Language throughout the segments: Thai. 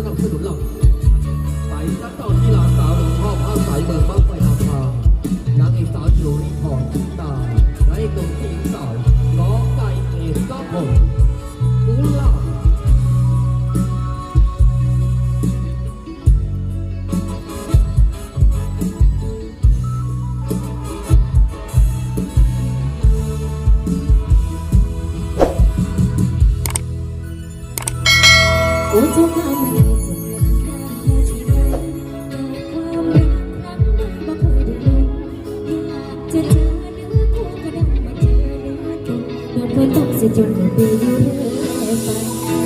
但它有太多浪 พื่อต้องเสียจนกันไปอยู่เรื่อยไป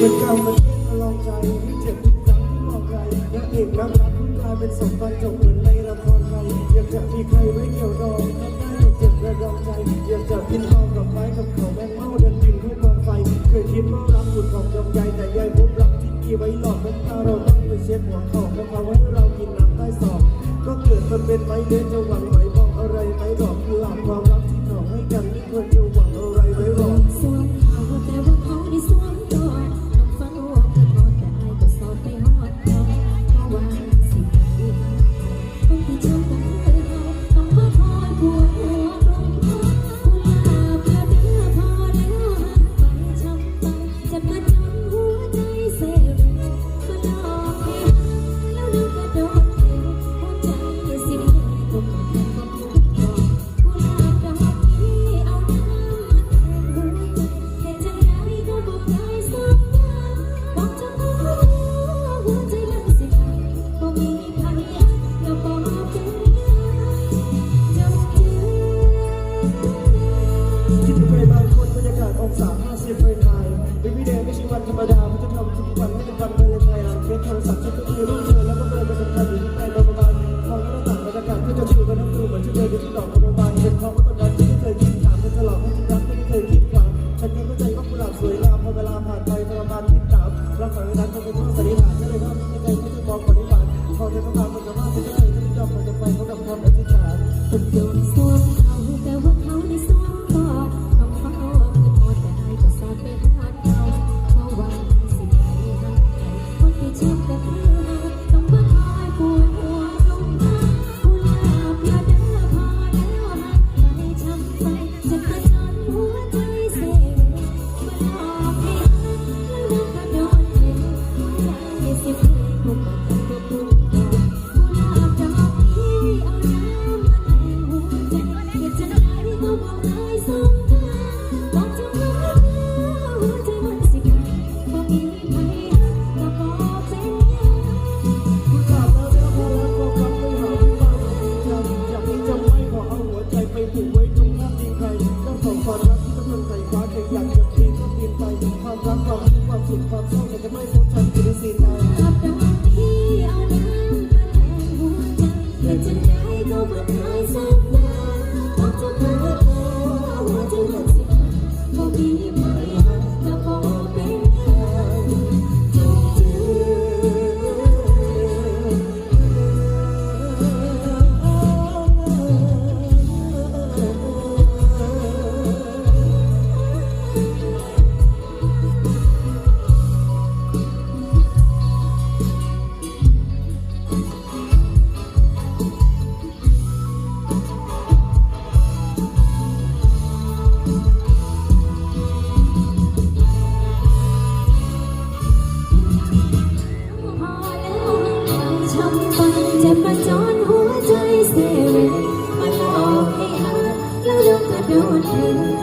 วันเก่ามันลองใจให้เจ็บทุกครั้งที่มองใครนักเอกนักรักกลายเป็นสพบรรจบเหมือนในละครไทยอยากจะมีใครไว้เกี่ยวดองทำได้เจ็บระดมใจอยากจะกินทองกับไม้กับเขาแมงเมาเดินดินเข้ากองไฟเคยคิดว่ารักบุดของดวงใจแต่ยายพบรักที่กีไว้หลอดน้ำตาเราต้องไปเช็ดหัวเข่าแล้วมาไว้เรากินน้ำใต้ศอกก็เกิดมันเป็นไม้เด็จะหวังไหมมองอะไรไหมบอกกุหลับความ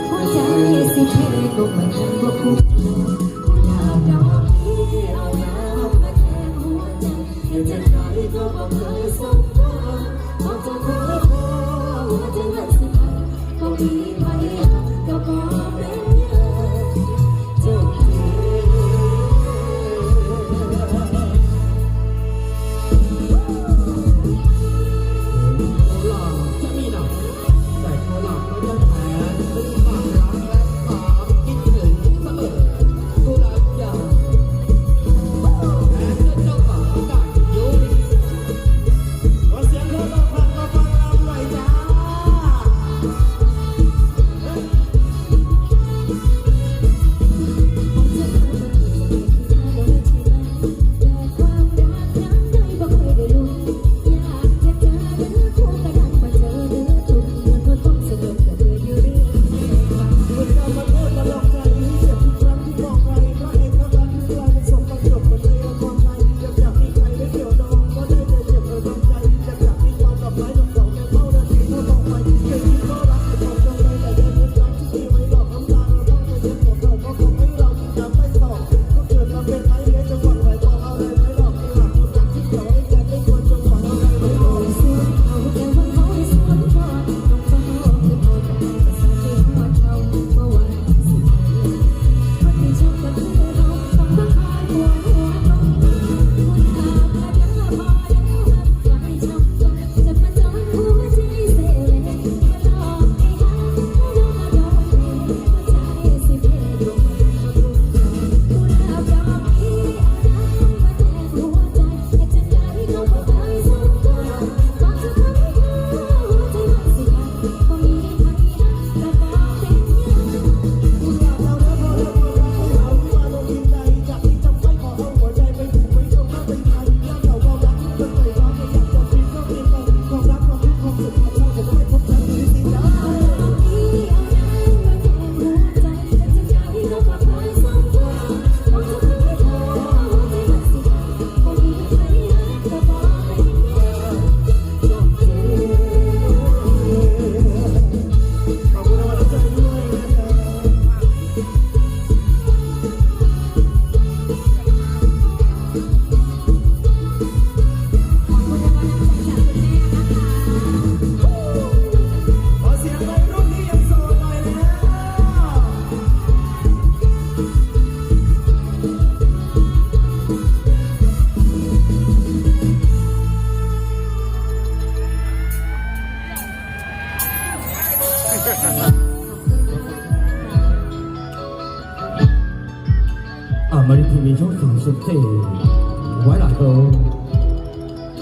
หัวใจสิเทก็ม่ทันบ่คุ้อยากน้องพี่เอาแล้วมาแทนหัวใจจะใครก็บ่เคยสมหวังบอกจะเธอเธอว่จะรัสิก็มีไปก็บอก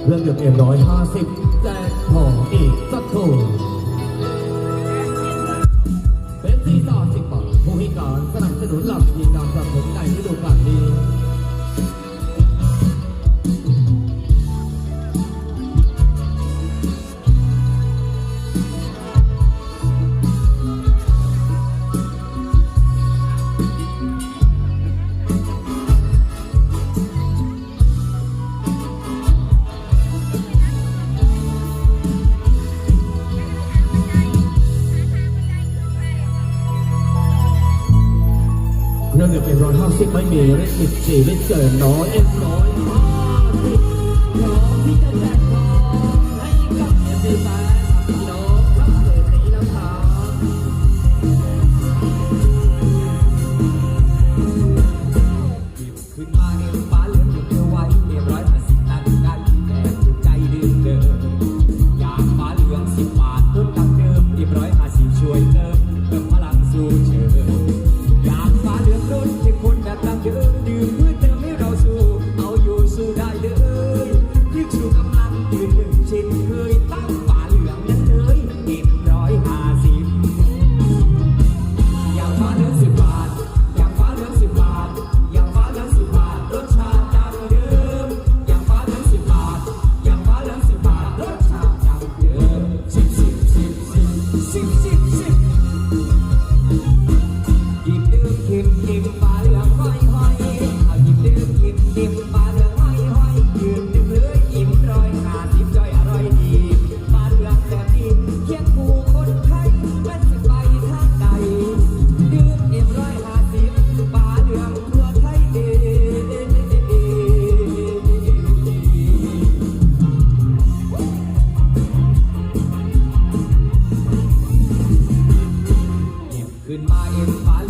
เรื่องเดือดเอ็มร้อยห้าสิบแจกของอีกิบไม่มีเริสิบสี่ริเจอน้อยเอ็มน้อย ขึ้นมาเอ็นไป